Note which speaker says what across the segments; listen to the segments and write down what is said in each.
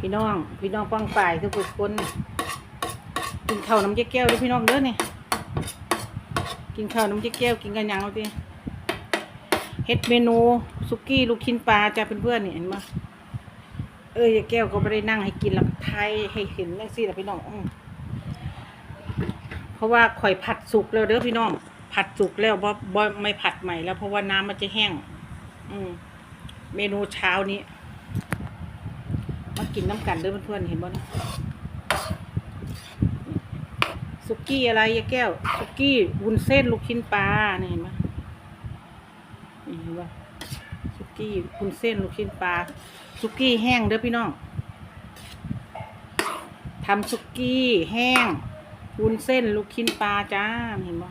Speaker 1: พี่น้อง พี่น้องป้องป่ายทุกคนกินข้าวน้ำเจ๊แก้วด้วยพี่น้องเด้อนี่กินข้าวน้ำเจ๊แก้วกินกันยังเอาดิเฮ็ดเมนูสุกี้ลูกชิ้นปลาจ้าเพื่อนๆนี่เห็นไหมเอ้ยแก้วก็ไม่ได้นั่งให้กินแล้วก็ไทยให้เห็นนั่งสิละพี่น้องอเพราะว่าข่อยผัดสุกแล้วเด้อพี่น้อง ผัดสุกแล้วบ่บ่ไม่ผัดใหม่แล้วเพราะว่าน้ำมันจะแห้ง อืมเมนูเช้านี้ มากินน้ำกันเด้อเพื่อนๆเห็นบ่นะสุกี้อะไรยายแก้ว สุกี้วุ้นเส้นลูกชิ้นปลาเนี่ยเห็นไหมนี่เห็นบ่สุกี้วุ้นเส้นลูกชิ้นปลาสุกี้แห้งเด้อพี่น้องทำสุกี้แห้งวุ้นเส้นลูกชิ้นปลาจ้าเห็นบ่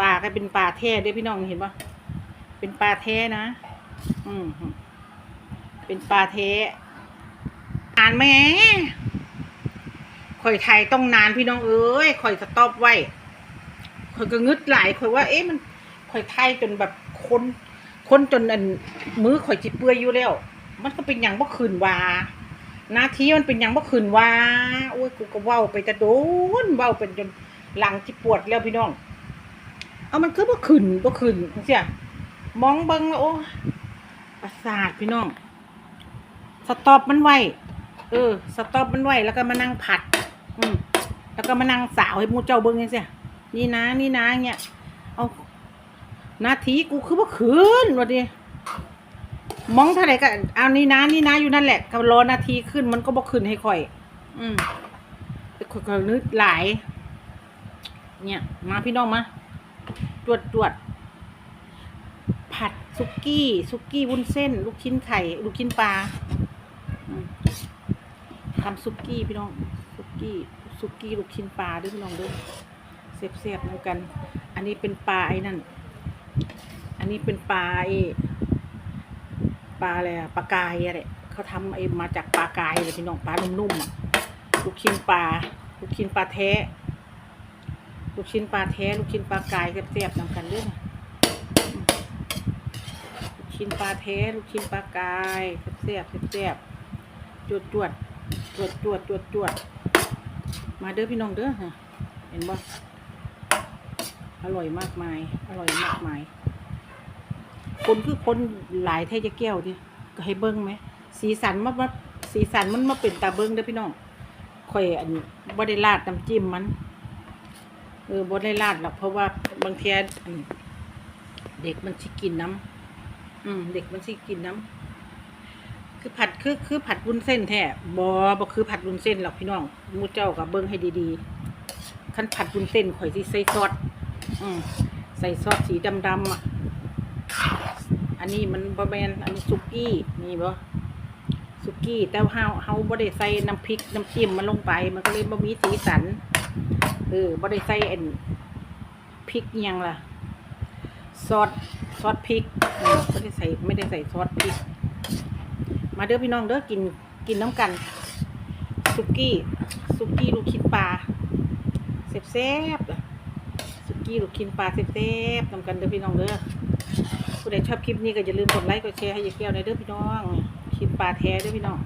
Speaker 1: ปลาก็เป็นปลาแท้เด้อพี่น้องเห็นบ่เป็นปลาแท้นะ อืมเป็นปลาแท้านแม่ข่อยไทยต้องนานพี่น้องเอ้ยข่อยสต็อปไว้ข่อยก็งึดหลายข่อยว่า เอ๊ะมันข่อยไทยจนแบบคนคนจนอันมือข่อยจิเปื่อยอยู่แล้ว มันก็เป็นอย่างบ่คืนว่านาที่มันเป็นอย่างบ่คืนว่าโอ้ยกูก็เว้าไปจะโดนเว้าเป็นจนหลังจิปวดแล้วพี่น้อง เอามันคือบ่คืนบ่คืนจังซี่มองเบิ่งแล้วโอ้ประสาทพี่น้องสต็อปมันไว้ เออ สต็อปมันไว้แล้วก็มานั่งผัด อืมแล้วก็มานั่งสาวให้มูเจ้าเบิ้งยังเสียนี่นะ นี่นะเงี้ย เอานาทีกูคือว่าคืนวะดิมองเท่าไหร่ก็เอานี่นะนี่นะอยู่นั่นแหละก็รอนาทีขึ้นมันก็บ่ขึ้นให้ค่อย อืมแต่ค่อยๆนึกหลาย เนี่ย มาพี่น้องมาตรวจตรวจผัดสุกี้สุกี้วุ้นเส้น ลูกชิ้นไข่ ลูกชิ้นปลา ทำสุกี้พี่น้องสุกี้สุกี้ลูกชิ้นปลาด้วยพี่น้องด้วยเสียบเสียบเหมือนกัน อันนี้เป็นปลาไอ้นั่น อันนี้เป็นปลาไอ้ปลาอะไรปลากายอะไรเขาทำไอ้มาจากปลากายเลยพี่น้องปลานุ่มๆลูกชิ้นปลาลูกชิ้นปลาแท้ลูกชิ้นปลาแท้ลูกชิ้นปลากายเสียบๆนำกันด้วยนะลูกชิ้นปลาเทสลูกชิ้นปลากายเสียบๆเสียบๆจวดจวด จวดจวดจวดจวดมาเด้อพี่น้องเด้อฮะเห็นบ่อร่อยมากมาย อร่อยมากมาย คนคือคนหลายแท้จะแก้วดิก็ให้เบิ้งไหม สีสันมันมาสีสันมันมาเป็นตาเบิ้งเด้อพี่น้องข่อยอันบ่ได้ราดน้ำจิ้มมัน เออบ่ได้ราดหรอกเพราะว่าบางทีอันเด็กมันสิกินน้ำอืมเด็กมันสิกินน้ำ คือผัดคือคือผัดวุ้นเส้นแท้บอบอคือผัดวุ้นเส้นหรอกพี่น้องมูเจ้ากับเบิ้งให้ดีๆขั้นผัดวุ้นเส้นข่อยสิใส่ซอสอืมใส่ซอสสีดำๆอะ อันนี้มันบะแมนอันนี้สุกี้นี่บ่สุกี้แต่ว่าเฮาเฮาบ่ได้ใส่น้ำพริกน้ำจิ้มมันลงไป มันก็เลยบ่มีสีสันเออบ่ได้ใส่อันพริกยังล่ะซอสซอสพริกไม่ได้ใส่ไม่ได้ใส่ซอสพริก มาเด้อพี่น้องเด้อกินกินน้ำกันซุกี้ซุกี้ลูกชิ้นปลาเซ็บแซ่บๆอะสุกี้ลูกชิ้นปลาเซ็บแซ่บๆน้ำกันเด้อพี่น้องเด้อผู้ใดชอบคลิปนี้ก็อย่าลืมกดไลค์กดแชร์ให้ยายแก้วในเด้อพี่น้องชิ้นปลาแท้เด้อพี่น้อง